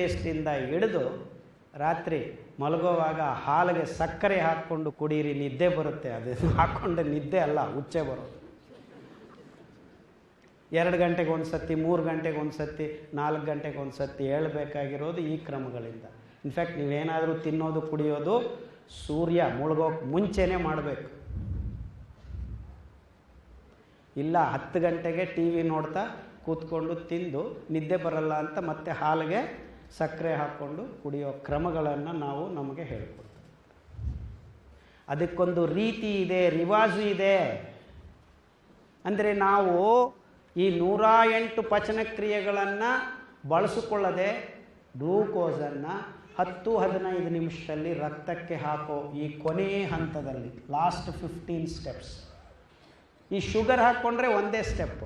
ಪೇಸ್ಟಿಂದ ಹಿಡಿದು ರಾತ್ರಿ ಮಲಗುವಾಗ ಹಾಲಿಗೆ ಸಕ್ಕರೆ ಹಾಕ್ಕೊಂಡು ಕುಡೀರಿ, ನಿದ್ದೆ ಬರುತ್ತೆ. ಅದು ಹಾಕ್ಕೊಂಡು ನಿದ್ದೆ ಅಲ್ಲ, ಹುಚ್ಚೆ ಬರೋದು. ಎರಡು ಗಂಟೆಗೆ ಒಂದು ಸತಿ, ಮೂರು ಗಂಟೆಗೆ ಒಂದು ಸತಿ, ನಾಲ್ಕು ಗಂಟೆಗೆ ಒಂದು ಸತಿ ಹೇಳಬೇಕಾಗಿರೋದು ಈ ಕ್ರಮಗಳಿಂದ. ಇನ್ಫ್ಯಾಕ್ಟ್ ನೀವೇನಾದರೂ ತಿನ್ನೋದು, ಕುಡಿಯೋದು, ಸೂರ್ಯ ಮುಳುಗೋಕೆ ಮುಂಚೆನೇ ಮಾಡಬೇಕು. ಇಲ್ಲ, ಹತ್ತು ಗಂಟೆಗೆ ಟಿ ವಿ ನೋಡ್ತಾ ಕೂತ್ಕೊಂಡು ತಿಂದು ನಿದ್ದೆ ಬರಲ್ಲ ಅಂತ ಮತ್ತೆ ಹಾಲಿಗೆ ಸಕ್ಕರೆ ಹಾಕ್ಕೊಂಡು ಕುಡಿಯೋ ಕ್ರಮಗಳನ್ನು ನಾವು ನಮಗೆ ಹೇಳ್ಕೊಡ್ತೀವಿ. ಅದಕ್ಕೊಂದು ರೀತಿ ಇದೆ, ರಿವಾಜು ಇದೆ. ಅಂದರೆ ನಾವು ಈ ನೂರ ಎಂಟು ಪಚನ ಕ್ರಿಯೆಗಳನ್ನು ಬಳಸಿಕೊಳ್ಳದೆ ಗ್ಲೂಕೋಸನ್ನು ಹತ್ತು ಹದಿನೈದು ನಿಮಿಷದಲ್ಲಿ ರಕ್ತಕ್ಕೆ ಹಾಕೋ ಈ ಕೊನೆಯ ಹಂತದಲ್ಲಿ ಲಾಸ್ಟ್ ಫಿಫ್ಟೀನ್ ಸ್ಟೆಪ್ಸ್ ಈ ಶುಗರ್ ಹಾಕ್ಕೊಂಡ್ರೆ ಒಂದೇ ಸ್ಟೆಪ್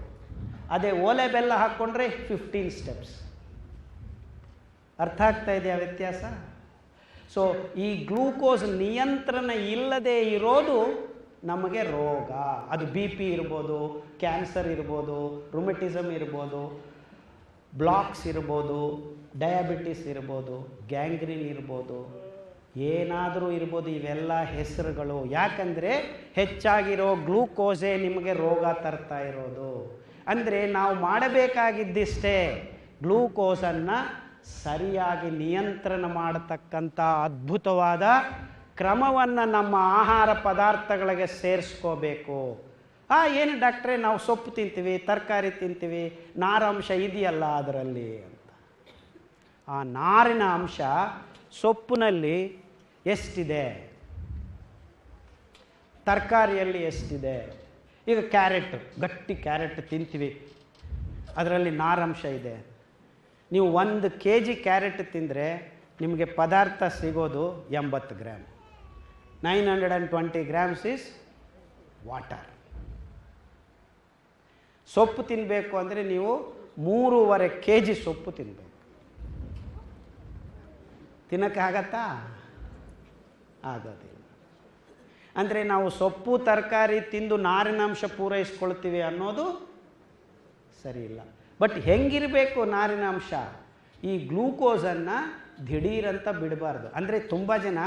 ಅದೇ ಓಲೆ ಬೆಲ್ಲ ಹಾಕ್ಕೊಂಡ್ರೆ ಫಿಫ್ಟೀನ್ ಸ್ಟೆಪ್ಸ್ ಅರ್ಥ ಆಗ್ತಾ ಇದೆಯಾ ವ್ಯತ್ಯಾಸ? ಸೊ ಈ ಗ್ಲೂಕೋಸ್ ನಿಯಂತ್ರಣ ಇಲ್ಲದೆ ಇರೋದು ನಮಗೆ ರೋಗ. ಅದು ಬಿ ಪಿ ಇರ್ಬೋದು, ಕ್ಯಾನ್ಸರ್ ಇರ್ಬೋದು, ರುಮೆಟಿಸಮ್ ಇರ್ಬೋದು, ಬ್ಲಾಕ್ಸ್ ಇರ್ಬೋದು, ಡಯಾಬಿಟಿಸ್ ಇರ್ಬೋದು, ಗ್ಯಾಂಗ್ರೀನ್ ಇರ್ಬೋದು, ಏನಾದರೂ ಇರ್ಬೋದು, ಇವೆಲ್ಲ ಹೆಸರುಗಳು. ಯಾಕಂದರೆ ಹೆಚ್ಚಾಗಿರೋ ಗ್ಲೂಕೋಸೇ ನಿಮಗೆ ರೋಗ ತರ್ತಾ ಇರೋದು. ಅಂದರೆ ನಾವು ಮಾಡಬೇಕಾಗಿದ್ದಿಷ್ಟೇ ಗ್ಲೂಕೋಸನ್ನು ಸರಿಯಾಗಿ ನಿಯಂತ್ರಣ ಮಾಡತಕ್ಕಂಥ ಅದ್ಭುತವಾದ ಕ್ರಮವನ್ನು ನಮ್ಮ ಆಹಾರ ಪದಾರ್ಥಗಳಿಗೆ ಸೇರಿಸ್ಕೋಬೇಕು. ಆ, ಏನು ಡಾಕ್ಟ್ರೆ, ನಾವು ಸೊಪ್ಪು ತಿಂತೀವಿ, ತರಕಾರಿ ತಿಂತೀವಿ, ನಾರಾಂಶ ಇದೆಯಲ್ಲ ಅದರಲ್ಲಿ ಅಂತ. ಆ ನಾರಿನ ಅಂಶ ಸೊಪ್ಪಿನಲ್ಲಿ ಎಷ್ಟಿದೆ? ತರಕಾರಿಯಲ್ಲಿ ಎಷ್ಟಿದೆ? ಈಗ ಕ್ಯಾರೆಟ್, ಗಟ್ಟಿ ಕ್ಯಾರೆಟ್ ತಿಂತೀವಿ. ಅದರಲ್ಲಿ ನಾರಂಶ ಇದೆ. ನೀವು ಒಂದು ಕೆ ಜಿ ಕ್ಯಾರೆಟ್ ತಿಂದರೆ ನಿಮಗೆ ಪದಾರ್ಥ ಸಿಗೋದು ಎಂಬತ್ತು gram nine hundred and twenty grams is water. ಸೊಪ್ಪು ತಿನ್ನಬೇಕು ಅಂದರೆ ನೀವು ಮೂರುವರೆ ಕೆ ಜಿ ಸೊಪ್ಪು ತಿನ್ನಬೇಕು ತಿನ್ನೋಕ್ಕಾಗತ್ತಾ ಆಗೋದಿಲ್ಲ. ಅಂದರೆ ನಾವು ಸೊಪ್ಪು, ತರಕಾರಿ ತಿಂದು ನಾರಿನಾಂಶ ಪೂರೈಸ್ಕೊಳ್ತೀವಿ ಅನ್ನೋದು ಸರಿ ಇಲ್ಲ. ಬಟ್ ಹೆಂಗಿರಬೇಕು ನಾರಿನಾಂಶ ಈ ಗ್ಲೂಕೋಸನ್ನು ದಿಢೀರಂತ ಬಿಡಬಾರ್ದು. ಅಂದರೆ ತುಂಬ ಜನ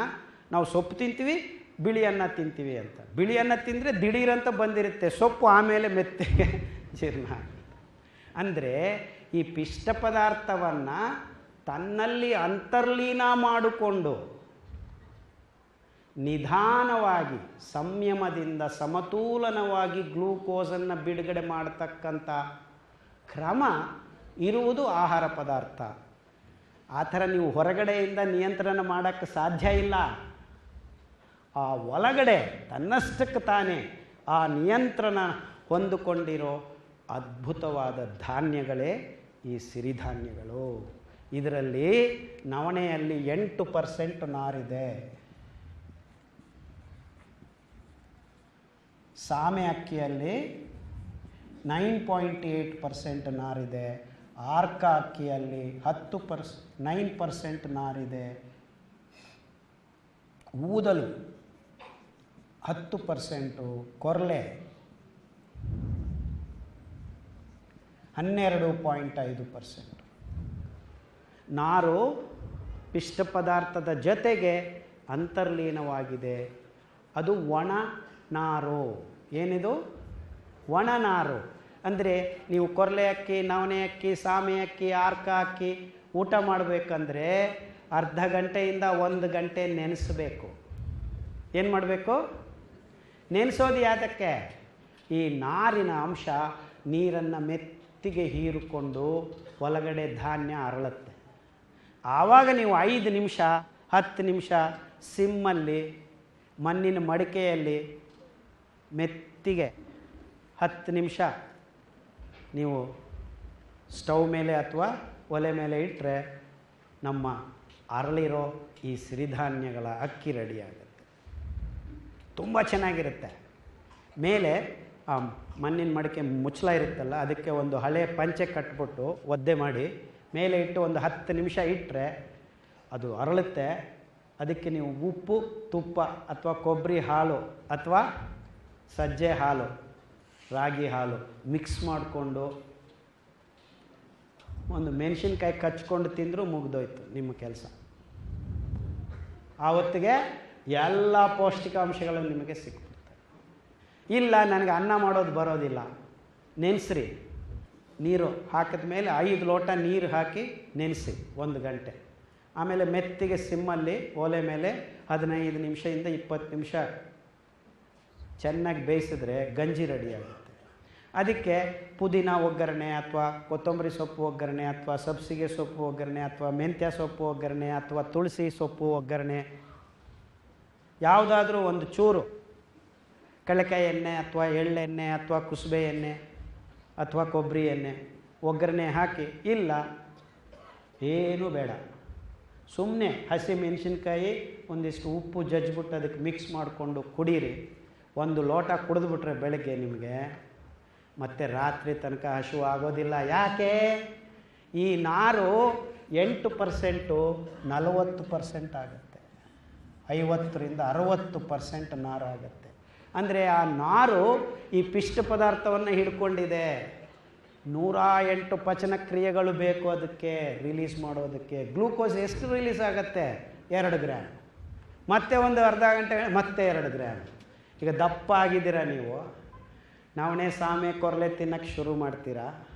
ನಾವು ಸೊಪ್ಪು ತಿಂತೀವಿ ಬಿಳಿ ತಿಂತೀವಿ ಅಂತ. ಬಿಳಿ ಅನ್ನ ತಿಂದರೆ ದಿಢೀರಂತ ಬಂದಿರುತ್ತೆ. ಸೊಪ್ಪು ಆಮೇಲೆ ಮೆತ್ತಗೆ ಜೀರ್ಣ ಅಂದರೆ ಈ ಪಿಷ್ಟ ಪದಾರ್ಥವನ್ನು ತನ್ನಲ್ಲಿ ಅಂತರ್ಲೀನ ಮಾಡಿಕೊಂಡು ನಿಧಾನವಾಗಿ, ಸಂಯಮದಿಂದ ಸಮತೋಲನವಾಗಿ ಗ್ಲೂಕೋಸನ್ನು ಬಿಡುಗಡೆ ಮಾಡತಕ್ಕಂಥ ಕ್ರಮ ಇರುವುದು ಆಹಾರ ಪದಾರ್ಥ. ಆ ಥರ ನೀವು ಹೊರಗಡೆಯಿಂದ ನಿಯಂತ್ರಣ ಮಾಡೋಕ್ಕೆ ಸಾಧ್ಯ ಇಲ್ಲ. ಆ ಒಳಗಡೆ ತನ್ನಷ್ಟಕ್ಕೆ ತಾನೇ ಆ ನಿಯಂತ್ರಣ ಹೊಂದಿಕೊಂಡಿರೋ ಅದ್ಭುತವಾದ ಧಾನ್ಯಗಳೇ ಈ ಸಿರಿಧಾನ್ಯಗಳು. ಇದರಲ್ಲಿ ನವಣೆಯಲ್ಲಿ ಎಂಟು ಪರ್ಸೆಂಟ್ ನಾರಿದೆ. ಸಾಮೆ ಅಕ್ಕಿಯಲ್ಲಿ ನೈನ್ ಪಾಯಿಂಟ್ ಏಯ್ಟ್ ಪರ್ಸೆಂಟ್ ನಾರಿದೆ. ಆರ್ಕ ಅಕ್ಕಿಯಲ್ಲಿ ಹತ್ತು ಪರ್ಸ್, ನೈನ್ ಪರ್ಸೆಂಟ್ ನಾರಿದೆ. ಊದಲು ಹತ್ತು ಪರ್ಸೆಂಟು ಕೊರಲೆ ಹನ್ನೆರಡು ಪಾಯಿಂಟ್ ಐದು ಪರ್ಸೆಂಟ್. ನಾರು ಪಿಷ್ಟ ಪದಾರ್ಥದ ಜೊತೆಗೆ ಅಂತರ್ಲೀನವಾಗಿದೆ. ಅದು ಒಣ ನಾರು. ಏನಿದು? ಒಣ ನಾರು. ಅಂದರೆ ನೀವು ಕೊರಲೆ ಅಕ್ಕಿ, ನವಣೆ ಅಕ್ಕಿ, ಸಾಮೆ ಅಕ್ಕಿ, ಆರ್ಕ ಅಕ್ಕಿ ಊಟ ಮಾಡಬೇಕಂದ್ರೆ ಅರ್ಧ ಗಂಟೆಯಿಂದ ಒಂದು ಗಂಟೆ ನೆನೆಸಬೇಕು. ಏನು ಮಾಡಬೇಕು? ನೆನೆಸೋದು ಯಾತಕ್ಕೆ? ಈ ನಾರಿನ ಅಂಶ ನೀರನ್ನು ಮೆತ್ತಿಗೆ ಹೀರಿಕೊಂಡು ಒಳಗಡೆ ಧಾನ್ಯ ಅರಳುತ್ತೆ. ಆವಾಗ ನೀವು ಐದು ನಿಮಿಷ, ಹತ್ತು ನಿಮಿಷ ಸಿಮ್ಮಲ್ಲಿ, ಮಣ್ಣಿನ ಮಡಿಕೆಯಲ್ಲಿ ಮೆತ್ತಿಗೆ ಹತ್ತು ನಿಮಿಷ ನೀವು ಸ್ಟವ್ ಮೇಲೆ ಅಥವಾ ಒಲೆ ಮೇಲೆ ಇಟ್ಟರೆ ನಮ್ಮ ಅರಳಿರೋ ಈ ಸಿರಿಧಾನ್ಯಗಳ ಅಕ್ಕಿ ರೆಡಿಯಾಗುತ್ತೆ. ತುಂಬ ಚೆನ್ನಾಗಿರುತ್ತೆ. ಮೇಲೆ, ಆ ಮಣ್ಣಿನ ಮಡಿಕೆ ಮುಚ್ಚಲ ಇರುತ್ತಲ್ಲ, ಅದಕ್ಕೆ ಒಂದು ಹಳೆ ಪಂಚೆ ಕಟ್ಬಿಟ್ಟು ಒದ್ದೆ ಮಾಡಿ, ಮೇಲೆ ಇಟ್ಟು ಒಂದು ಹತ್ತು ನಿಮಿಷ ಇಟ್ಟರೆ ಅದು ಅರಳುತ್ತೆ. ಅದಕ್ಕೆ ನೀವು ಉಪ್ಪು, ತುಪ್ಪ ಅಥವಾ ಕೊಬ್ಬರಿ ಹಾಲು ಅಥವಾ ಸಜ್ಜೆ ಹಾಲು ರಾಗಿ ಹಾಲು ಮಿಕ್ಸ್ ಮಾಡಿಕೊಂಡು ಒಂದು ಮೆಣಸಿನ್ಕಾಯಿ ಕಚ್ಕೊಂಡು ತಿಂದರೂ ಮುಗ್ದೋಯ್ತು ನಿಮ್ಮ ಕೆಲಸ. ಆವತ್ತಿಗೆ ಎಲ್ಲ ಪೌಷ್ಟಿಕಾಂಶಗಳು ನಿಮಗೆ ಸಿಕ್ಬಿಡ್ತವೆ ಇಲ್ಲ, ನನಗೆ ಅನ್ನ ಮಾಡೋದು ಬರೋದಿಲ್ಲ. ನೆನೆಸ್ರಿ. ನೀರು ಹಾಕಿದ ಮೇಲೆ ಐದು ಲೋಟ ನೀರು ಹಾಕಿ ನೆನೆಸಿ ಒಂದು ಗಂಟೆ. ಆಮೇಲೆ ಮೆತ್ತಿಗೆ ಸಿಮ್ಮಲ್ಲಿ ಒಲೆ ಮೇಲೆ ಹದಿನೈದು ನಿಮಿಷದಿಂದ ಇಪ್ಪತ್ತು ನಿಮಿಷ ಚೆನ್ನಾಗಿ ಬೇಯಿಸಿದ್ರೆ ಗಂಜಿ ರೆಡಿ ಆಗುತ್ತೆ. ಅದಕ್ಕೆ ಪುದೀನ ಒಗ್ಗರಣೆ ಅಥವಾ ಕೊತ್ತಂಬರಿ ಸೊಪ್ಪು ಒಗ್ಗರಣೆ ಅಥವಾ ಸಬ್ಸಿಗೆ ಸೊಪ್ಪು ಒಗ್ಗರಣೆ ಅಥವಾ ಮೆಂತ್ಯ ಸೊಪ್ಪು ಒಗ್ಗರಣೆ ಅಥವಾ ತುಳಸಿ ಸೊಪ್ಪು ಒಗ್ಗರಣೆ, ಯಾವುದಾದ್ರೂ ಒಂದು ಚೂರು ಕಳಕಾಯಿ ಎಣ್ಣೆ ಅಥವಾ ಎಳ್ಳೆಣ್ಣೆ ಅಥವಾ ಕುಸುಬೆ ಎಣ್ಣೆ ಅಥವಾ ಕೊಬ್ಬರಿ ಎಣ್ಣೆ ಒಗ್ಗರಣೆ ಹಾಕಿ, ಇಲ್ಲ ಏನೂ ಬೇಡ. ಸುಮ್ಮನೆ ಹಸಿ ಮೆಣಸಿನ್ಕಾಯಿ, ಒಂದಿಷ್ಟು ಉಪ್ಪು ಜಜ್ಜಿಬಿಟ್ಟು ಅದಕ್ಕೆ ಮಿಕ್ಸ್ ಮಾಡಿಕೊಂಡು ಕುಡೀರಿ. ಒಂದು ಲೋಟ ಕುಡಿದ್ಬಿಟ್ರೆ ಬೆಳಗ್ಗೆ ನಿಮಗೆ ಮತ್ತೆ ರಾತ್ರಿ ತನಕ ಹಸಿವು ಆಗೋದಿಲ್ಲ. ಯಾಕೆ? ಈ ನಾರು ಎಂಟು ಪರ್ಸೆಂಟು ನಲವತ್ತು ಪರ್ಸೆಂಟ್ ಆಗುತ್ತೆ. ಐವತ್ತರಿಂದ ಅರವತ್ತು ಪರ್ಸೆಂಟ್ ನಾರು ಆಗುತ್ತೆ. ಅಂದರೆ ಆ ನಾರು ಈ ಪಿಷ್ಟ ಪದಾರ್ಥವನ್ನು ಹಿಡ್ಕೊಂಡಿದೆ. ನೂರ ಎಂಟು ಪಚನ ಕ್ರಿಯೆಗಳು ಬೇಕು ಅದಕ್ಕೆ ರಿಲೀಸ್ ಮಾಡೋದಕ್ಕೆ. ಗ್ಲೂಕೋಸ್ ಎಷ್ಟು ರಿಲೀಸ್ ಆಗುತ್ತೆ? ಎರಡು ಗ್ರಾಮ್ ಮತ್ತೆ ಒಂದು ಅರ್ಧ ಗಂಟೆ, ಮತ್ತೆ ಎರಡು ಗ್ರಾಮ್ ಈಗ ದಪ್ಪ ಆಗಿದ್ದೀರಾ ನೀವು? ನವಣೆ ಸಾಮೆ ಕೊರಲೆ ತಿನ್ನಕ್ಕೆ ಶುರು ಮಾಡ್ತೀರಾ?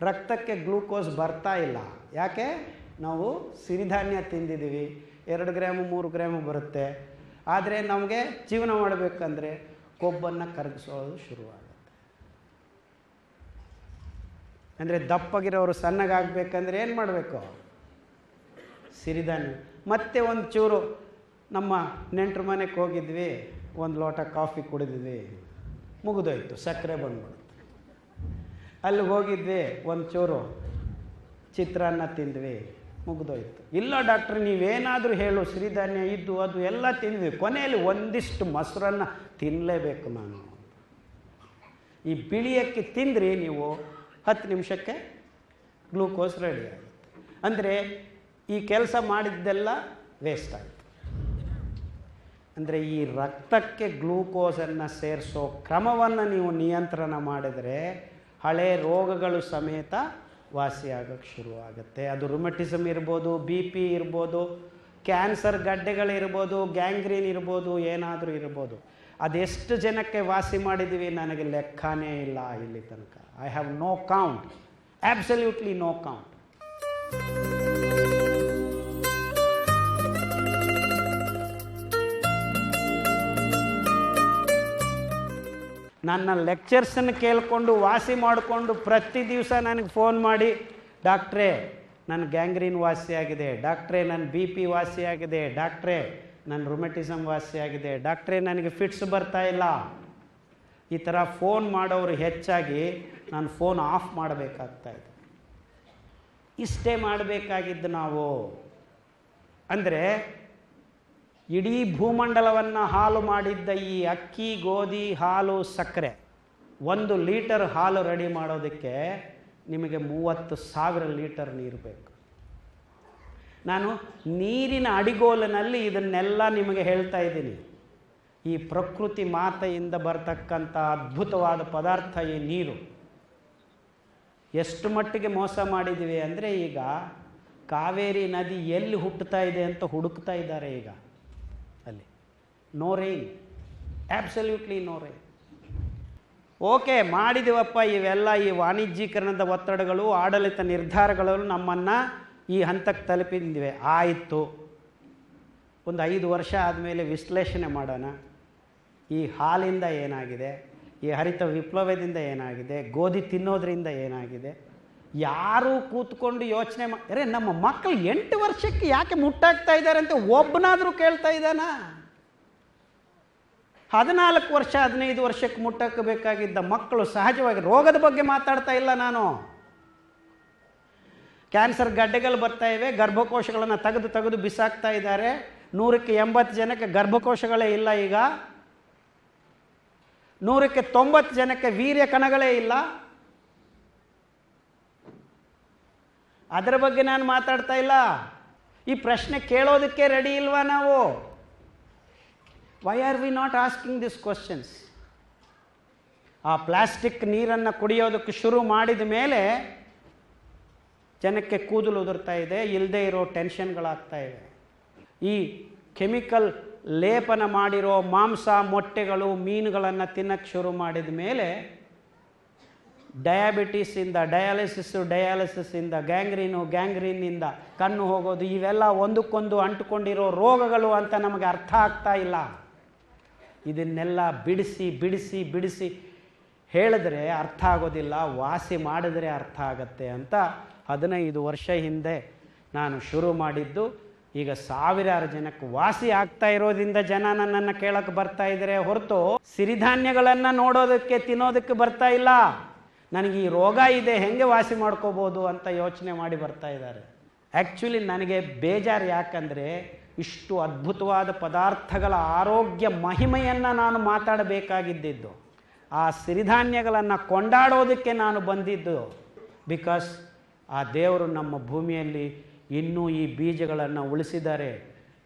ರಕ್ತಕ್ಕೆ ಗ್ಲೂಕೋಸ್ ಬರ್ತಾ ಇಲ್ಲ. ಯಾಕೆ? ನಾವು ಸಿರಿಧಾನ್ಯ ತಿಂದಿದ್ದೀವಿ. ಎರಡು ಗ್ರಾಮು, ಮೂರು ಗ್ರಾಮು ಬರುತ್ತೆ. ಆದರೆ ನಮಗೆ ಜೀವನ ಮಾಡಬೇಕಂದ್ರೆ ಕೊಬ್ಬನ್ನು ಕರಗಿಸೋದು ಶುರುವಾಗುತ್ತೆ. ಅಂದರೆ ದಪ್ಪಗಿರೋರು ಸಣ್ಣಗಾಗಬೇಕಂದ್ರೆ ಏನು ಮಾಡಬೇಕು? ಸಿರಿಧಾನ್ಯ. ಮತ್ತೆ ಒಂದು ಚೂರು ನಮ್ಮ ನೆಂಟ್ರ ಮನೆಗೆ ಹೋಗಿದ್ವಿ. ಒಂದು ಲೋಟ ಕಾಫಿ ಕುಡಿದಿದೆ. ಮುಗಿದೋಯ್ತು, ಸಕ್ಕರೆ ಬಂದ್ಬಿಡ್ತು. ಅಲ್ಲಿಗೆ ಹೋಗಿದ್ವಿ ಒಂದು ಚೂರು ಚಿತ್ರಾನ್ನ ತಿಂದ್ವಿ, ಮುಗಿದೋಯ್ತು. ಇಲ್ಲ ಡಾಕ್ಟ್ರ್, ನೀವೇನಾದರೂ ಹೇಳು, ಸಿರಿಧಾನ್ಯ ಇದ್ದು ಅದು ಎಲ್ಲ ತಿಂದ್ವಿ. ಕೊನೆಯಲ್ಲಿ ಒಂದಿಷ್ಟು ಮೊಸರನ್ನು ತಿನ್ನಲೇಬೇಕು ನಾನು. ಈ ಬಿಳಿಯಕ್ಕೆ ತಿಂದ್ರಿ ನೀವು, ಹತ್ತು ನಿಮಿಷಕ್ಕೆ ಗ್ಲೂಕೋಸ್ ರೆಡಿ ಆಗುತ್ತೆ. ಅಂದರೆ ಈ ಕೆಲಸ ಮಾಡಿದ್ದೆಲ್ಲ ವೇಸ್ಟ್ ಆಯಿತು ಅಂದರೆ ಈ ರಕ್ತಕ್ಕೆ ಗ್ಲೂಕೋಸನ್ನು ಸೇರಿಸೋ ಕ್ರಮವನ್ನು ನೀವು ನಿಯಂತ್ರಣ ಮಾಡಿದರೆ ಹಳೆ ರೋಗಗಳು ಸಮೇತ ವಾಸಿಯಾಗಕ್ಕೆ ಶುರುವಾಗುತ್ತೆ ಅದು ರುಮಟಿಸಮ್ ಇರ್ಬೋದು, ಬಿ ಪಿ ಇರ್ಬೋದು, ಕ್ಯಾನ್ಸರ್ ಗಡ್ಡೆಗಳಿರ್ಬೋದು ಗ್ಯಾಂಗ್ರೀನ್ ಇರ್ಬೋದು, ಏನಾದರೂ ಇರ್ಬೋದು. ಅದೆಷ್ಟು ಜನಕ್ಕೆ ವಾಸಿ ಮಾಡಿದ್ದೀವಿ ನನಗೆ ಲೆಕ್ಕನೇ ಇಲ್ಲ ಇಲ್ಲಿ ತನಕ. I have no count absolutely no count ನನ್ನ ಲೆಕ್ಚರ್ಸನ್ನು ಕೇಳಿಕೊಂಡು, ವಾಸಿ ಮಾಡಿಕೊಂಡು ಪ್ರತಿ ದಿವಸ ನನಗೆ ಫೋನ್ ಮಾಡಿ, ಡಾಕ್ಟ್ರೇ ನನ್ನ ಗ್ಯಾಂಗ್ರೀನ್ ವಾಸಿಯಾಗಿದೆ ಡಾಕ್ಟ್ರೇ ನನ್ನ ಬಿ ಪಿ ವಾಸಿಯಾಗಿದೆ ಡಾಕ್ಟ್ರೇ ನನ್ನ ರೊಮೆಟಿಸಮ್ ವಾಸಿಯಾಗಿದೆ ಡಾಕ್ಟ್ರೇ, ನನಗೆ ಫಿಟ್ಸ್ ಬರ್ತಾ ಇಲ್ಲ. ಈ ಥರ ಫೋನ್ ಮಾಡೋರು ಹೆಚ್ಚಾಗಿ ನಾನು ಫೋನ್ ಆಫ್ ಮಾಡಬೇಕಾಗ್ತಾ ಇದೆ. ಇಷ್ಟೇ ಮಾಡಬೇಕಾಗಿದ್ದು ನಾವು. ಅಂದರೆ ಇಡೀ ಭೂಮಂಡಲವನ್ನು ಹಾಲು ಮಾಡಿದ್ದ ಈ ಅಕ್ಕಿ, ಗೋಧಿ ಹಾಲು ಸಕ್ಕರೆ, ಒಂದು ಲೀಟರ್ ಹಾಲು ರೆಡಿ ಮಾಡೋದಕ್ಕೆ ನಿಮಗೆ ಮೂವತ್ತು ಸಾವಿರ ಲೀಟರ್ ನೀರು ಬೇಕು. ನಾನು ನೀರಿನ ಅಡಿಗೋಲಿನಲ್ಲಿ ಇದನ್ನೆಲ್ಲ ನಿಮಗೆ ಹೇಳ್ತಾ ಇದ್ದೀನಿ. ಈ ಪ್ರಕೃತಿ ಮಾತೆಯಿಂದ ಬರ್ತಕ್ಕಂಥ ಅದ್ಭುತವಾದ ಪದಾರ್ಥ ಈ ನೀರು. ಎಷ್ಟು ಮಟ್ಟಿಗೆ ಮೋಸ ಮಾಡಿದ್ದೀವಿ ಅಂದರೆ ಈಗ ಕಾವೇರಿ ನದಿ ಎಲ್ಲಿ ಹುಟ್ಟುತ್ತಾ ಇದೆ ಅಂತ ಹುಡುಕ್ತಾ ಇದ್ದಾರೆ ಈಗ. No rain absolutely no rain okay ಮಾಡಿದೀವಪ್ಪ, ಇವೆಲ್ಲ ಈ ವಾಣಿಜ್ಯೀಕರಣದ ಒತ್ತಡಗಳು, ಆಡಳಿತ ನಿರ್ಧಾರಗಳು ನಮ್ಮನ್ನು ಈ ಹಂತಕ್ಕೆ ತಲುಪಿದ್ವಿ. ಆಯಿತು. ಒಂದು ಐದು ವರ್ಷ ಆದಮೇಲೆ ವಿಶ್ಲೇಷಣೆ ಮಾಡೋಣ. ಈ ಹಾಲಿಂದ ಏನಾಗಿದೆ? ಈ ಹರಿತ ವಿಪ್ಲವದಿಂದ ಏನಾಗಿದೆ? ಗೋಧಿ ತಿನ್ನೋದ್ರಿಂದ ಏನಾಗಿದೆ? ಯಾರು ಕೂತ್ಕೊಂಡು ಯೋಚನೆ ಮಾ ಅರೆ, ನಮ್ಮ ಮಕ್ಕಳು ಎಂಟು ವರ್ಷಕ್ಕೆ ಯಾಕೆ ಮುಟ್ಟಾಗ್ತಾ ಇದ್ದಾರೆ ಅಂತ ಒಬ್ಬನಾದರೂ ಕೇಳ್ತಾ ಇದ್ದಾನಾ? ಹದಿನಾಲ್ಕು ವರ್ಷ, ಹದಿನೈದು ವರ್ಷಕ್ಕೆ ಮುಟ್ಟಕ್ಕೆ ಬೇಕಾಗಿದ್ದ ಮಕ್ಕಳು ಸಹಜವಾಗಿ ರೋಗದ ಬಗ್ಗೆ ಮಾತಾಡ್ತಾ ಇಲ್ಲ ನಾನು. ಕ್ಯಾನ್ಸರ್ ಗಡ್ಡೆಗಳು ಬರ್ತಾ ಇವೆ, ಗರ್ಭಕೋಶಗಳನ್ನು ತೆಗೆದು ತೆಗೆದು ಬಿಸಾಕ್ತಾ ಇದ್ದಾರೆ. ನೂರಕ್ಕೆ ಎಂಬತ್ತು ಜನಕ್ಕೆ ಗರ್ಭಕೋಶಗಳೇ ಇಲ್ಲ ಈಗ. ನೂರಕ್ಕೆ ತೊಂಬತ್ತು ಜನಕ್ಕೆ ವೀರ್ಯ ಕಣಗಳೇ ಇಲ್ಲ. ಅದರ ಬಗ್ಗೆ ನಾನು ಮಾತಾಡ್ತಾ ಇಲ್ಲ. ಈ ಪ್ರಶ್ನೆ ಕೇಳೋದಕ್ಕೆ ರೆಡಿ ಇಲ್ವಾ ನಾವು? Why are we not asking this questions ಆ ಪ್ಲಾಸ್ಟಿಕ್ ನೀರನ್ನು ಕುಡಿಯೋದಕ್ಕೆ ಶುರು ಮಾಡಿದ ಮೇಲೆ ಜನಕ್ಕೆ ಕೂದಲು ಉದುರ್ತಾ ಇದೆ ಇಲ್ಲದೆ ಇರೋ ಟೆನ್ಷನ್ಗಳಾಗ್ತಾ ಇವೆ ಈ ಕೆಮಿಕಲ್ ಲೇಪನ ಮಾಡಿರೋ ಮಾಂಸ, ಮೊಟ್ಟೆಗಳು, ಮೀನುಗಳನ್ನು ತಿನ್ನಕ್ಕೆ ಶುರು ಮಾಡಿದ ಮೇಲೆ ಡಯಾಬಿಟೀಸಿಂದ ಡಯಾಲಿಸಿಸ್ಸು ಡಯಾಲಿಸಿಸಿಂದ, ಗ್ಯಾಂಗ್ರೀನು, ಗ್ಯಾಂಗ್ರೀನಿಂದ ಕಣ್ಣು ಹೋಗೋದು, ಇವೆಲ್ಲ ಒಂದಕ್ಕೊಂದು ಅಂಟುಕೊಂಡಿರೋ ರೋಗಗಳು ಅಂತ ನಮಗೆ ಅರ್ಥ ಆಗ್ತಾ ಇಲ್ಲ. ಇದನ್ನೆಲ್ಲ ಬಿಡಿಸಿ ಬಿಡಿಸಿ ಬಿಡಿಸಿ ಹೇಳಿದ್ರೆ ಅರ್ಥ ಆಗೋದಿಲ್ಲ, ವಾಸಿ ಮಾಡಿದ್ರೆ ಅರ್ಥ ಆಗತ್ತೆ ಅಂತ ಹದಿನೈದು ವರ್ಷ ಹಿಂದೆ ನಾನು ಶುರು ಮಾಡಿದ್ದು. ಈಗ ಸಾವಿರಾರು ಜನಕ್ಕೆ ವಾಸಿ ಆಗ್ತಾ ಇರೋದ್ರಿಂದ ಜನ ನನ್ನನ್ನು ಕೇಳಕ್ಕೆ ಬರ್ತಾ ಇದ್ದಾರೆ ಹೊರತು ಸಿರಿಧಾನ್ಯಗಳನ್ನು ನೋಡೋದಕ್ಕೆ, ತಿನ್ನೋದಕ್ಕೆ ಬರ್ತಾ ಇಲ್ಲ. ನನಗೆ ಈ ರೋಗ ಇದೆ, ಹೆಂಗೆ ವಾಸಿ ಮಾಡ್ಕೋಬೋದು ಅಂತ ಯೋಚನೆ ಮಾಡಿ ಬರ್ತಾ ಇದ್ದಾರೆ. ಆ್ಯಕ್ಚುಲಿ ನನಗೆ ಬೇಜಾರು ಯಾಕಂದರೆ ಇಷ್ಟು ಅದ್ಭುತವಾದ ಪದಾರ್ಥಗಳ ಆರೋಗ್ಯ ಮಹಿಮೆಯನ್ನು ನಾನು ಮಾತಾಡಬೇಕಾಗಿದ್ದಿದ್ದು. ಆ ಸಿರಿಧಾನ್ಯಗಳನ್ನು ಕೊಂಡಾಡೋದಕ್ಕೆ ನಾನು ಬಂದಿದ್ದು. ಬಿಕಾಸ್ ಆ ದೇವರು ನಮ್ಮ ಭೂಮಿಯಲ್ಲಿ ಇನ್ನೂ ಈ ಬೀಜಗಳನ್ನು ಉಳಿಸಿದ್ದಾರೆ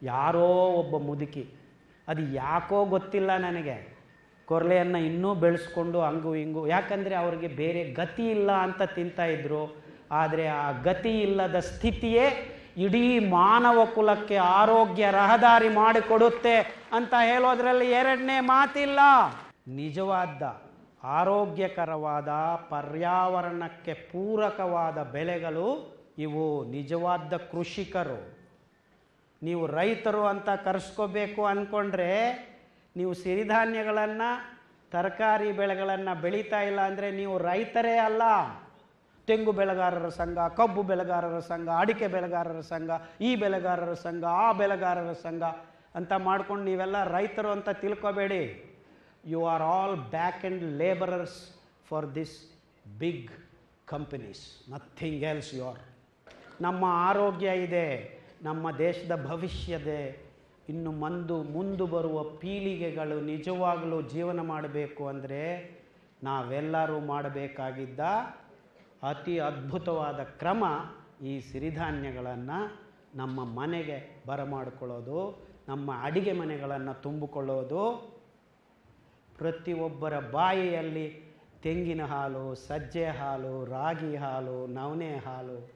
ಯಾರೋ ಒಬ್ಬ ಮುದುಕಿ, ಅದು ಯಾಕೋ ಗೊತ್ತಿಲ್ಲ ನನಗೆ. ಕೊರಲೆಯನ್ನು ಇನ್ನೂ ಬೆಳೆಸ್ಕೊಂಡು ಹಂಗು ಹಿಂಗು, ಯಾಕಂದರೆ ಅವರಿಗೆ ಬೇರೆ ಗತಿ ಇಲ್ಲ ಅಂತ ತಿಂತಾಯಿದ್ರು ಆದರೆ ಆ ಗತಿ ಇಲ್ಲದ ಸ್ಥಿತಿಯೇ ಇಡೀ ಮಾನವ ಕುಲಕ್ಕೆ ಆರೋಗ್ಯ ರಹದಾರಿ ಮಾಡಿಕೊಡುತ್ತೆ ಅಂತ ಹೇಳೋದ್ರಲ್ಲಿ ಎರಡನೇ ಮಾತಿಲ್ಲ. ನಿಜವಾದ, ಆರೋಗ್ಯಕರವಾದ, ಪರ್ಯಾವರಣಕ್ಕೆ ಪೂರಕವಾದ ಬೆಳೆಗಳು ಇವು ನಿಜವಾದ ಕೃಷಿಕರು. ನೀವು ರೈತರು ಅಂತ ಕರೆಸ್ಕೋಬೇಕು ಅಂದ್ಕೊಂಡ್ರೆ ನೀವು ಸಿರಿಧಾನ್ಯಗಳನ್ನು, ತರಕಾರಿ ಬೆಳೆಗಳನ್ನು ಬೆಳೀತಾ ಇಲ್ಲ ಅಂದರೆ ನೀವು ರೈತರೇ ಅಲ್ಲ. ತೆಂಗು ಬೆಳೆಗಾರರ ಸಂಘ, ಕಬ್ಬು ಬೆಳೆಗಾರರ ಸಂಘ, ಅಡಿಕೆ ಬೆಳೆಗಾರರ ಸಂಘ, ಈ ಬೆಳೆಗಾರರ ಸಂಘ, ಆ ಬೆಳೆಗಾರರ ಸಂಘ ಅಂತ ಮಾಡ್ಕೊಂಡು ನೀವೆಲ್ಲ ರೈತರು ಅಂತ ತಿಳ್ಕೊಬೇಡಿ. You are all back and labourers for this big companies nothing else your ನಮ್ಮ ಆರೋಗ್ಯ ಇದೆ, ನಮ್ಮ ದೇಶದ ಭವಿಷ್ಯದೆ ಇನ್ನು ಮಂದು ಮುಂದು ಬರುವ ಪೀಳಿಗೆಗಳು ನಿಜವಾಗಲೂ ಜೀವನ ಮಾಡಬೇಕು ಅಂದರೆ ನಾವೆಲ್ಲರೂ ಮಾಡಬೇಕಾಗಿದ್ದ ಅತಿ ಅದ್ಭುತವಾದ ಕ್ರಮ ಈ ಸಿರಿಧಾನ್ಯಗಳನ್ನು ನಮ್ಮ ಮನೆಗೆ ಬರಮಾಡಿಕೊಳ್ಳೋದು, ನಮ್ಮ ಅಡಿಗೆ ಮನೆಗಳನ್ನು ತುಂಬಿಕೊಳ್ಳೋದು. ಪ್ರತಿಯೊಬ್ಬರ ಬಾಯಿಯಲ್ಲಿ ತೆಂಗಿನ ಹಾಲು, ಸಜ್ಜೆ ಹಾಲು, ರಾಗಿ ಹಾಲು, ನವಣೆ ಹಾಲು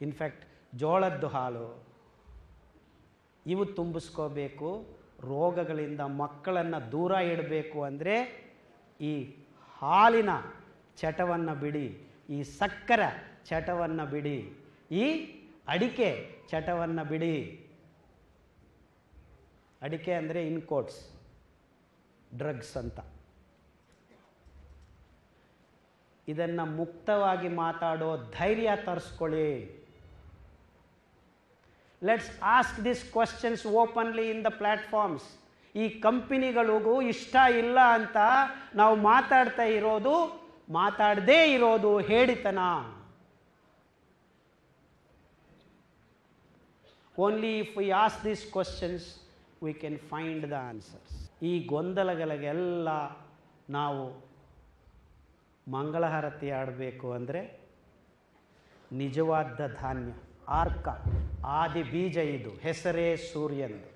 ಇನ್ಫ್ಯಾಕ್ಟ್ ಜೋಳದ್ದು ಹಾಲು. ಇವು ತುಂಬಿಸ್ಕೋಬೇಕು. ರೋಗಗಳಿಂದ ಮಕ್ಕಳನ್ನು ದೂರ ಇಡಬೇಕು ಅಂದರೆ ಈ ಹಾಲಿನ ಚಟವನ್ನು ಬಿಡಿ. ಈ ಸಕ್ಕರೆ ಚಟವನ್ನು ಬಿಡಿ. ಈ ಅಡಿಕೆ ಚಟವನ್ನು ಬಿಡಿ. ಅಡಿಕೆ ಅಂದರೆ ಇನ್ಕೋಟ್ಸ್ ಡ್ರಗ್ಸ್ ಅಂತ. ಇದನ್ನು ಮುಕ್ತವಾಗಿ ಮಾತಾಡೋ ಧೈರ್ಯ ತರಿಸ್ಕೊಳ್ಳಿ. Let's ask this questions openly in the platforms ಈ ಕಂಪನಿಗಳಿಗೂ ಇಷ್ಟ ಇಲ್ಲ ಅಂತ ನಾವು ಮಾತಾಡ್ತಾ ಇರೋದು ಮಾತಾಡದೇ ಇರೋದು ಹೇಳಿತನ. Only if we ask this questions we can find the answers ಈ ಗೊಂದಲಗಳಿಗೆಲ್ಲ ನಾವು ಮಂಗಳಹಾರತಿ ಆಡಬೇಕು ಅಂದರೆ ನಿಜವಾದ ಧಾನ್ಯ, ಆರ್ಕ, ಆದಿ ಬೀಜ ಇದು, ಹೆಸರೇ ಸೂರ್ಯಂದು.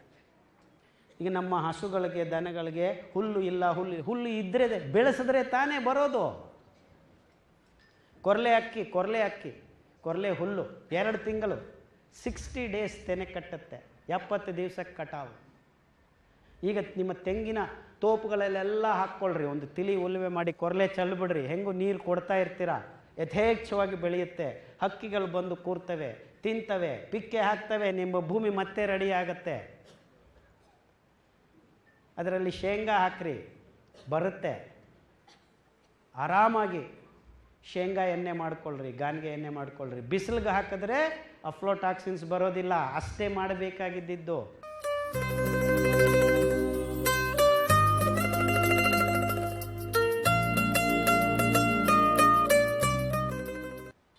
ಈಗ ನಮ್ಮ ಹಸುಗಳಿಗೆ, ದನಗಳಿಗೆ ಹುಲ್ಲು ಇಲ್ಲ, ಹುಲ್ಲು ಹುಲ್ಲು ಇದ್ದರೆ ಬೆಳೆಸಿದ್ರೆ ತಾನೇ ಬರೋದು. ಕೊರಲೆ ಅಕ್ಕಿ ಕೊರಲೆ ಅಕ್ಕಿ, ಕೊರಲೆ ಹುಲ್ಲು, ಎರಡು ತಿಂಗಳು ಸಿಕ್ಸ್ಟಿ ಡೇಸ್ ತೆನೆ ಕಟ್ಟುತ್ತೆ, ಎಪ್ಪತ್ತು ದಿವಸಕ್ಕೆ ಕಟಾವು. ಈಗ ನಿಮ್ಮ ತೆಂಗಿನ ತೋಪುಗಳಲ್ಲೆಲ್ಲ ಹಾಕ್ಕೊಳ್ರಿ, ಒಂದು ತಿಳಿ ಉಲ್ವೆ ಮಾಡಿ ಕೊರಲೆ ಚೆಲ್ಬಿಡ್ರಿ, ಹೆಂಗು ನೀರು ಕೊಡ್ತಾ ಇರ್ತೀರಾ? ಯಥೇಚ್ಛವಾಗಿ ಬೆಳೆಯುತ್ತೆ, ಹಕ್ಕಿಗಳು ಬಂದು ಕೂರ್ತವೆ, ತಿಂತವೆ, ಪಿಕ್ಕೆ ಹಾಕ್ತವೆ, ನಿಮ್ಮ ಭೂಮಿ ಮತ್ತೆ ರೆಡಿ ಆಗತ್ತೆ. ಅದರಲ್ಲಿ ಶೇಂಗಾ ಹಾಕ್ರಿ, ಬರುತ್ತೆ. ಆರಾಮಾಗಿ ಶೇಂಗಾ ಎಣ್ಣೆ ಮಾಡ್ಕೊಳ್ರಿ, ಗಾನ್ಗೆ ಎಣ್ಣೆ ಮಾಡ್ಕೊಳ್ರಿ. ಬಿಸಿಲಿಗೆ ಹಾಕಿದ್ರೆ ಅಫ್ಲೋಟಾಕ್ಸಿನ್ಸ್ ಬರೋದಿಲ್ಲ, ಅಷ್ಟೇ ಮಾಡಬೇಕಾಗಿದ್ದಿದ್ದು.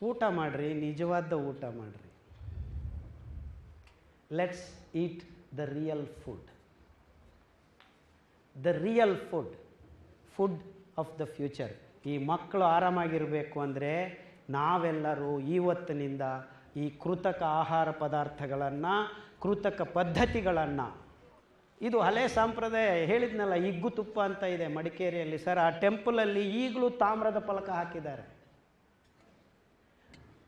ಊಟ ಮಾಡ್ರಿ, ನಿಜವಾದ ಊಟ ಮಾಡ್ರಿ. Let's eat the real food the real food food of the future ಈ ಮಕ್ಕಳು ಆರಾಮಾಗಿರಬೇಕು ಅಂದರೆ ನಾವೆಲ್ಲರೂ ಇವತ್ತಿನಿಂದ ಈ ಕೃತಕ ಆಹಾರ ಪದಾರ್ಥಗಳನ್ನು, ಕೃತಕ ಪದ್ಧತಿಗಳನ್ನು, ಇದು ಹಳೆ ಸಂಪ್ರದಾಯ ಹೇಳಿದ್ನಲ್ಲ, ಇಗ್ಗು ತುಪ್ಪ ಅಂತ ಇದೆ ಮಡಿಕೇರಿಯಲ್ಲಿ. ಸರ್, ಆ ಟೆಂಪಲಲ್ಲಿ ಈಗಲೂ ತಾಮ್ರದ ಫಲಕ ಹಾಕಿದ್ದಾರೆ.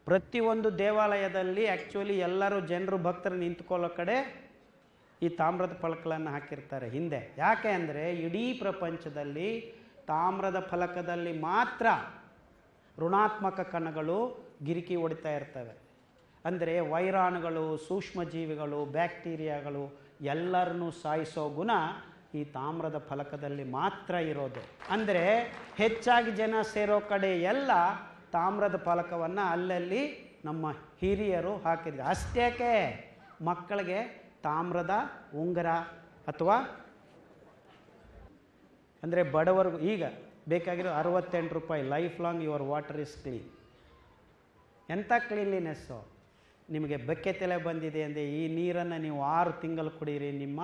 ಪ್ರತಿಯೊಂದು ದೇವಾಲಯದಲ್ಲಿ ಆ್ಯಕ್ಚುಲಿ ಎಲ್ಲರೂ ಜನರು ಭಕ್ತರು ನಿಂತ್ಕೊಳ್ಳೋ ಕಡೆ ಈ ತಾಮ್ರದ ಫಲಕಗಳನ್ನು ಹಾಕಿರ್ತಾರೆ ಹಿಂದೆ. ಯಾಕೆ ಅಂದರೆ ಇಡೀ ಪ್ರಪಂಚದಲ್ಲಿ ತಾಮ್ರದ ಫಲಕದಲ್ಲಿ ಮಾತ್ರ ಋಣಾತ್ಮಕ ಕಣಗಳು ಗಿರಿಕಿ ಹೊಡಿತಾ ಇರ್ತವೆ. ಅಂದರೆ ವೈರಾಣುಗಳು, ಸೂಕ್ಷ್ಮಜೀವಿಗಳು, ಬ್ಯಾಕ್ಟೀರಿಯಾಗಳು ಎಲ್ಲರನ್ನೂ ಸಾಯಿಸೋ ಗುಣ ಈ ತಾಮ್ರದ ಫಲಕದಲ್ಲಿ ಮಾತ್ರ ಇರೋದು. ಅಂದರೆ ಹೆಚ್ಚಾಗಿ ಜನ ಸೇರೋ ಕಡೆ ಎಲ್ಲ ತಾಮ್ರದ ಫಲಕವನ್ನು ಅಲ್ಲಲ್ಲಿ ನಮ್ಮ ಹಿರಿಯರು ಹಾಕಿದ್ರು ಅಷ್ಟೇಕೆ? ಮಕ್ಕಳಿಗೆ ತಾಮ್ರದ, ಉಂಗುರ ಅಥವಾ ಅಂದರೆ ಬಡವರಿಗೂ ಈಗ ಬೇಕಾಗಿರೋ ಅರವತ್ತೆಂಟು ರೂಪಾಯಿ life long your water is clean ಎಂಥ ಕ್ಲೀನ್ಲಿನೆಸ್ಸು ನಿಮಗೆ ಬೆಕ್ಕೆ ತಲೆ ಬಂದಿದೆ ಅಂದರೆ ಈ ನೀರನ್ನು ನೀವು ಆರು ತಿಂಗಳು ಕುಡೀರಿ, ನಿಮ್ಮ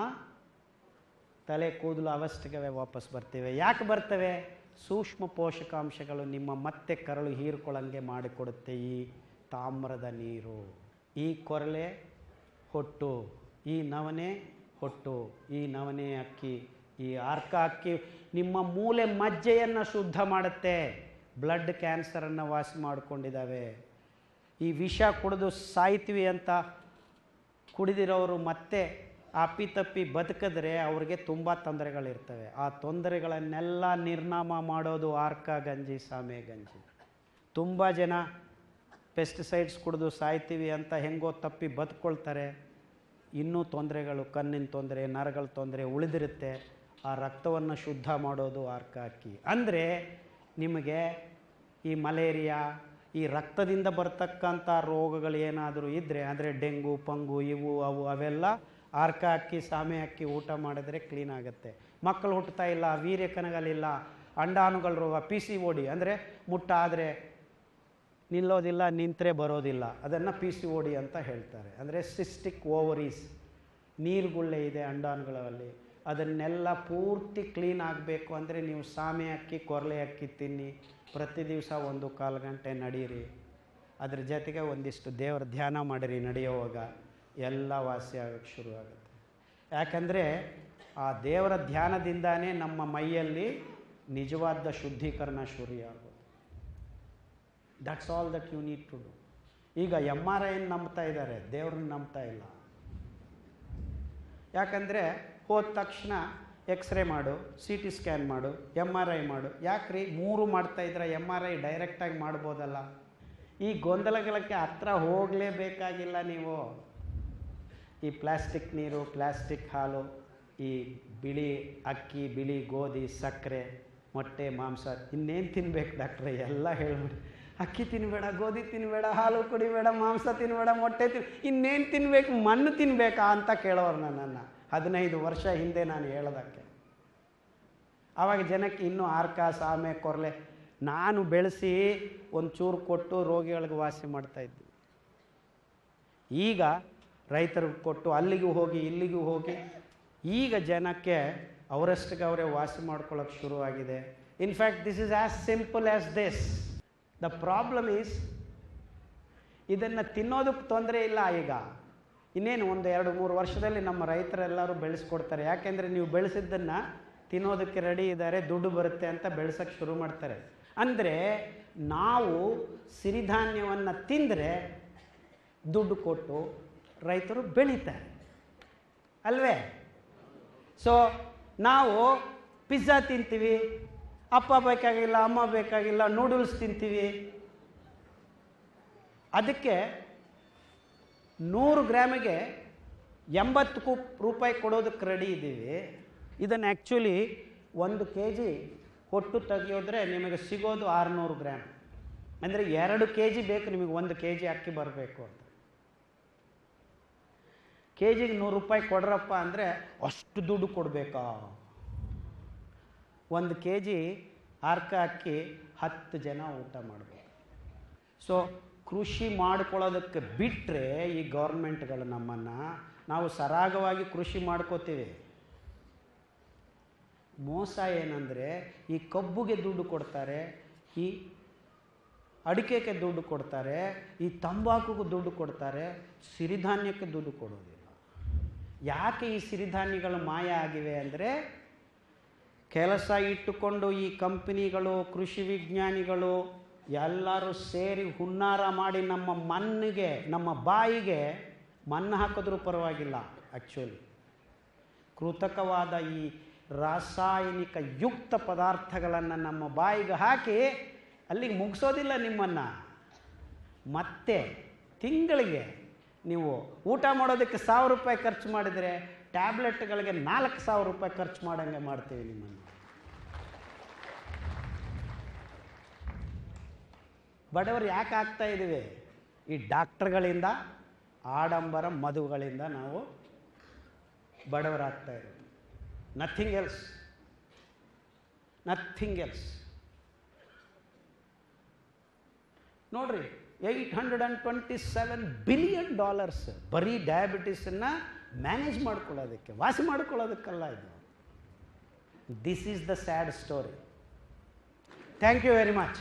ತಲೆ ಕೂದಲು ಅವಶ್ಯಕವೇ ವಾಪಸ್ ಬರ್ತೇವೆ. ಯಾಕೆ ಬರ್ತವೆ? ಸೂಕ್ಷ್ಮ ಪೋಷಕಾಂಶಗಳು ನಿಮ್ಮ ಮತ್ತೆ ಕರಳು ಹೀರ್ಕೊಳ್ಳಂಗೆ ಮಾಡಿಕೊಡುತ್ತೆ ಈ ತಾಮ್ರದ ನೀರು. ಈ ಕೊರಲೆ ಹೊಟ್ಟು, ಈ ನವನೆ ಹೊಟ್ಟು, ಈ ನವನೆ ಅಕ್ಕಿ ಈ ಆರ್ಕ ಅಕ್ಕಿ ನಿಮ್ಮ ಮೂಲೆ ಮಜ್ಜೆಯನ್ನು ಶುದ್ಧ ಮಾಡುತ್ತೆ. ಬ್ಲಡ್ ಕ್ಯಾನ್ಸರನ್ನು ವಾಸಿ ಮಾಡಿಕೊಂಡಿದ್ದಾವೆ ಈ ವಿಷ ಕುಡಿದು ಸಾಯ್ತೀವಿ ಅಂತ ಕುಡಿದಿರೋರು ಮತ್ತೆ ಅಪ್ಪಿತಪ್ಪಿ ಬದುಕಿದ್ರೆ ಅವ್ರಿಗೆ ತುಂಬ ತೊಂದರೆಗಳಿರ್ತವೆ. ಆ ತೊಂದರೆಗಳನ್ನೆಲ್ಲ ನಿರ್ನಾಮ ಮಾಡೋದು ಆರ್ಕ ಗಂಜಿ, ಸಾಮೆ ಗಂಜಿ. ತುಂಬ ಜನ ಪೆಸ್ಟಿಸೈಡ್ಸ್ ಕುಡಿದು ಸಾಯ್ತೀವಿ ಅಂತ ಹೆಂಗೋ ತಪ್ಪಿ ಬದುಕೊಳ್ತಾರೆ. ಇನ್ನೂ ತೊಂದರೆಗಳು, ಕಣ್ಣಿನ ತೊಂದರೆ, ನರಗಳ ತೊಂದರೆ ಉಳಿದಿರುತ್ತೆ. ಆ ರಕ್ತವನ್ನು ಶುದ್ಧ ಮಾಡೋದು ಅರ್ಕ ಅಕ್ಕಿ. ಅಂದರೆ ನಿಮಗೆ ಈ ಮಲೇರಿಯಾ, ಈ ರಕ್ತದಿಂದ ಬರ್ತಕ್ಕಂಥ ರೋಗಗಳು ಏನಾದರೂ ಇದ್ದರೆ ಅಂದರೆ ಡೆಂಗು, ಪಂಗು ಇವು, ಅವು, ಅವೆಲ್ಲ ಆರ್ಕ ಅಕ್ಕಿ, ಸಾಮೆ ಅಕ್ಕಿ ಊಟ ಮಾಡಿದ್ರೆ ಕ್ಲೀನ್ ಆಗುತ್ತೆ. ಮಕ್ಕಳು ಹುಟ್ಟುತ್ತಾ ಇಲ್ಲ, ವೀರ್ಯ ಕನಗಲಿಲ್ಲ ಅಂಡಾಣುಗಳ ರೋಗ ಪಿ ಸಿ ಓಡಿ ಅಂದರೆ ಮುಟ್ಟ ಆದರೆ ನಿಲ್ಲೋದಿಲ್ಲ, ನಿಂತರೆ ಬರೋದಿಲ್ಲ. ಅದನ್ನು ಪಿ ಸಿ ಓಡಿ ಅಂತ ಹೇಳ್ತಾರೆ. ಅಂದರೆ ಸಿಸ್ಟಿಕ್ ಓವರೀಸ್ ನೀರುಗುಳ್ಳೆ ಇದೆ ಅಂಡಾಣುಗಳಲ್ಲಿ. ಅದನ್ನೆಲ್ಲ ಪೂರ್ತಿ ಕ್ಲೀನ್ ಆಗಬೇಕು ಅಂದರೆ ನೀವು ಸಾಮೆ ಅಕ್ಕಿ, ಕೊರಲೆ ಅಕ್ಕಿ ತಿನ್ನಿ. ಪ್ರತಿ ದಿವಸ ಒಂದು ಕಾಲು ಗಂಟೆ ನಡೀರಿ. ಅದ್ರ ಜೊತೆಗೆ ಒಂದಿಷ್ಟು ದೇವರ ಧ್ಯಾನ ಮಾಡಿರಿ ನಡೆಯುವಾಗ. ಎಲ್ಲ ವಾಸಿ ಆಗೋಕ್ಕೆ ಶುರುವಾಗುತ್ತೆ ಯಾಕಂದರೆ ಆ ದೇವರ ಧ್ಯಾನದಿಂದಾನೇ ನಮ್ಮ ಮೈಯಲ್ಲಿ ನಿಜವಾದ ಶುದ್ಧೀಕರಣ ಶುರುವಾಗೋದು that's all that you need to do ಈಗ ಎಂ ಆರ್ ಐನ ನಂಬ್ತಾ ಇದ್ದಾರೆ. ದೇವ್ರನ್ನ ನಂಬ್ತಾ ಇಲ್ಲ. ಯಾಕಂದರೆ ಹೋದ ತಕ್ಷಣ ಎಕ್ಸ್ರೇ ಮಾಡು ಸಿ ಟಿ ಸ್ಕ್ಯಾನ್ ಮಾಡು ಎಂ ಆರ್ ಐ ಮಾಡು. ಯಾಕ್ರಿ? ಮೂರು ಮಾಡ್ತಾ ಇದ್ರೆ ಎಂ ಆರ್ ಐ ಡೈರೆಕ್ಟಾಗಿ ಮಾಡ್ಬೋದಲ್ಲ? ಈ ಗೊಂದಲಗಳಕ್ಕೆ ಹತ್ರ ಹೋಗಲೇಬೇಕಾಗಿಲ್ಲ ನೀವು. ಈ ಪ್ಲಾಸ್ಟಿಕ್ ನೀರು, ಪ್ಲಾಸ್ಟಿಕ್ ಹಾಲು, ಈ ಬಿಳಿ ಅಕ್ಕಿ, ಬಿಳಿ ಗೋಧಿ, ಸಕ್ಕರೆ, ಮೊಟ್ಟೆ, ಮಾಂಸ, ಇನ್ನೇನು ತಿನ್ಬೇಕು ಡಾಕ್ಟ್ರೆ? ಎಲ್ಲ ಹೇಳ್ಬಿಡಿ. ಅಕ್ಕಿ ತಿನ್ನಬೇಡ ಗೋಧಿ ತಿನ್ನಬೇಡ ಹಾಲು ಕುಡಿಬೇಡ, ಮಾಂಸ ತಿನ್ನಬೇಡ ಮೊಟ್ಟೆ ತಿನ್, ಇನ್ನೇನು ತಿನ್ಬೇಕು, ಮಣ್ಣು ತಿನ್ನಬೇಕಾ ಅಂತ ಕೇಳೋರು ನನ್ನನ್ನು ಹದಿನೈದು ವರ್ಷ ಹಿಂದೆ ನಾನು ಹೇಳೋದಕ್ಕೆ. ಆವಾಗ ಜನಕ್ಕೆ ಇನ್ನೂ ಆರ್ಕ, ಸಾಮೆ, ಕೊರಲೆ, ನಾನು ಬೆಳೆಸಿ ಒಂದು ಚೂರು ಕೊಟ್ಟು ರೋಗಿಗಳಿಗೆ ವಾಸಿ ಮಾಡ್ತಾಯಿದ್ದೆ ಈಗ ರೈತರಿಗೆ ಕೊಟ್ಟು ಅಲ್ಲಿಗೂ ಹೋಗಿ, ಇಲ್ಲಿಗೂ ಹೋಗಿ, ಈಗ ಜನಕ್ಕೆ ಅವರಷ್ಟಕ್ಕೆ ಅವರೇ ವಾಸಿ ಮಾಡ್ಕೊಳ್ಳೋಕೆ ಶುರುವಾಗಿದೆ in fact this is as simple as this the problem is ಇದನ್ನು ತಿನ್ನೋದಕ್ಕೆ ತೊಂದರೆ ಇಲ್ಲ ಈಗ. ಇನ್ನೇನು ಒಂದು ಎರಡು ಮೂರು ವರ್ಷದಲ್ಲಿ ನಮ್ಮ ರೈತರೆಲ್ಲರೂ ಬೆಳೆಸ್ಕೊಡ್ತಾರೆ. ಯಾಕೆಂದರೆ ನೀವು ಬೆಳೆಸಿದ್ದನ್ನು ತಿನ್ನೋದಕ್ಕೆ ರೆಡಿ ಇದ್ದಾರೆ, ದುಡ್ಡು ಬರುತ್ತೆ ಅಂತ ಬೆಳೆಸೋಕ್ಕೆ ಶುರು ಮಾಡ್ತಾರೆ. ಅಂದರೆ ನಾವು ಸಿರಿಧಾನ್ಯವನ್ನು ತಿಂದರೆ ದುಡ್ಡು ಕೊಟ್ಟು ರೈತರು ಬೆಳೀತಾರೆ. ಅಲ್ವೇ? ಸೊ ನಾವು ಪಿಜ್ಜಾ ತಿಂತೀವಿ, ಅಪ್ಪ ಬೇಕಾಗಿಲ್ಲ, ಅಮ್ಮ ಬೇಕಾಗಿಲ್ಲ ನೂಡಲ್ಸ್ ತಿಂತೀವಿ. ಅದಕ್ಕೆ ನೂರು ಗ್ರಾಮಿಗೆ ಎಂಬತ್ತು ಕು ರೂಪಾಯಿ ಕೊಡೋದಕ್ಕೆ ರೆಡಿ ಇದ್ದೀವಿ. ಇದನ್ನು ಆ್ಯಕ್ಚುಲಿ ಒಂದು ಕೆ ಜಿ ಹೊಟ್ಟು ತೆಗೆಯೋದ್ರೆ ನಿಮಗೆ ಸಿಗೋದು ಆರುನೂರು ಗ್ರಾಮ್ ಅಂದರೆ ಎರಡು ಕೆ ಜಿ ಬೇಕು, ನಿಮಗೆ ಒಂದು ಕೆ ಜಿ ಅಕ್ಕಿ ಬರಬೇಕು ಅಂತ. ಕೆ ಜಿಗೆ ನೂರು ರೂಪಾಯಿ ಕೊಡ್ರಪ್ಪ ಅಂದರೆ ಅಷ್ಟು ದುಡ್ಡು ಕೊಡಬೇಕಾ? ಒಂದು ಕೆ ಜಿ ಅರ್ಕ ಅಕ್ಕಿ ಹತ್ತು ಜನ ಊಟ ಮಾಡಬೇಕು. ಸೊ ಕೃಷಿ ಮಾಡ್ಕೊಳ್ಳೋದಕ್ಕೆ ಬಿಟ್ಟರೆ ಈ ಗೌರ್ಮೆಂಟ್ಗಳು ನಮ್ಮನ್ನು ನಾವು ಸರಾಗವಾಗಿ ಕೃಷಿ ಮಾಡ್ಕೋತೀವಿ. ಮೋಸ ಏನಂದರೆ ಈ ಕಬ್ಬುಗೆ ದುಡ್ಡು ಕೊಡ್ತಾರೆ, ಈ ಅಡಿಕೆಗೆ ದುಡ್ಡು ಕೊಡ್ತಾರೆ, ಈ ತಂಬಾಕುಗೂ ದುಡ್ಡು ಕೊಡ್ತಾರೆ, ಸಿರಿಧಾನ್ಯಕ್ಕೆ ದುಡ್ಡು ಕೊಡೋದಿಲ್ಲ. ಯಾಕೆ ಈ ಸಿರಿಧಾನ್ಯಗಳು ಮಾಯ ಆಗಿವೆ ಅಂದರೆ ಕೆಲಸ ಇಟ್ಟುಕೊಂಡು ಈ ಕಂಪನಿಗಳು, ಕೃಷಿ ವಿಜ್ಞಾನಿಗಳು ಎಲ್ಲರೂ ಸೇರಿ ಹುನ್ನಾರ ಮಾಡಿ ನಮ್ಮ ಮಣ್ಣಿಗೆ, ನಮ್ಮ ಬಾಯಿಗೆ ಮಣ್ಣು ಹಾಕಿದ್ರೂ ಪರವಾಗಿಲ್ಲ ಆ್ಯಕ್ಚುಲಿ ಕೃತಕವಾದ ಈ ರಾಸಾಯನಿಕ ಯುಕ್ತ ಪದಾರ್ಥಗಳನ್ನು ನಮ್ಮ ಬಾಯಿಗೆ ಹಾಕಿ ಅಲ್ಲಿಗೆ ಮುಗಿಸೋದಿಲ್ಲ ನಿಮ್ಮನ್ನು. ಮತ್ತೆ ತಿಂಗಳಿಗೆ ನೀವು ಊಟ ಮಾಡೋದಕ್ಕೆ ಸಾವಿರ ರೂಪಾಯಿ ಖರ್ಚು ಮಾಡಿದರೆ ಟ್ಯಾಬ್ಲೆಟ್ಗಳಿಗೆ ನಾಲ್ಕು ಸಾವಿರ ರೂಪಾಯಿ ಖರ್ಚು ಮಾಡೋಂಗೆ ಮಾಡ್ತೀವಿ ನಿಮ್ಮನ್ನು. ಬಡವರು ಯಾಕೆ ಆಗ್ತಾ ಇದ್ದೀವಿ? ಈ ಡಾಕ್ಟ್ರುಗಳಿಂದ, ಆಡಂಬರ ಮದುಗಳಿಂದ ನಾವು ಬಡವರಾಗ್ತಾ ಇದ್ದೀವಿ. ನಥಿಂಗ್ ಎಲ್ಸ್ ನಥಿಂಗ್ ಎಲ್ಸ್ ನೋಡ್ರಿ eight hundred and twenty seven billion dollars ಬರೀ ಡಯಾಬಿಟಿಸನ್ನು ಮ್ಯಾನೇಜ್ ಮಾಡ್ಕೊಳ್ಳೋದಕ್ಕೆ, ವಾಸಿ ಮಾಡ್ಕೊಳ್ಳೋದಕ್ಕಲ್ಲ ಇದು. This is the sad story thank you very much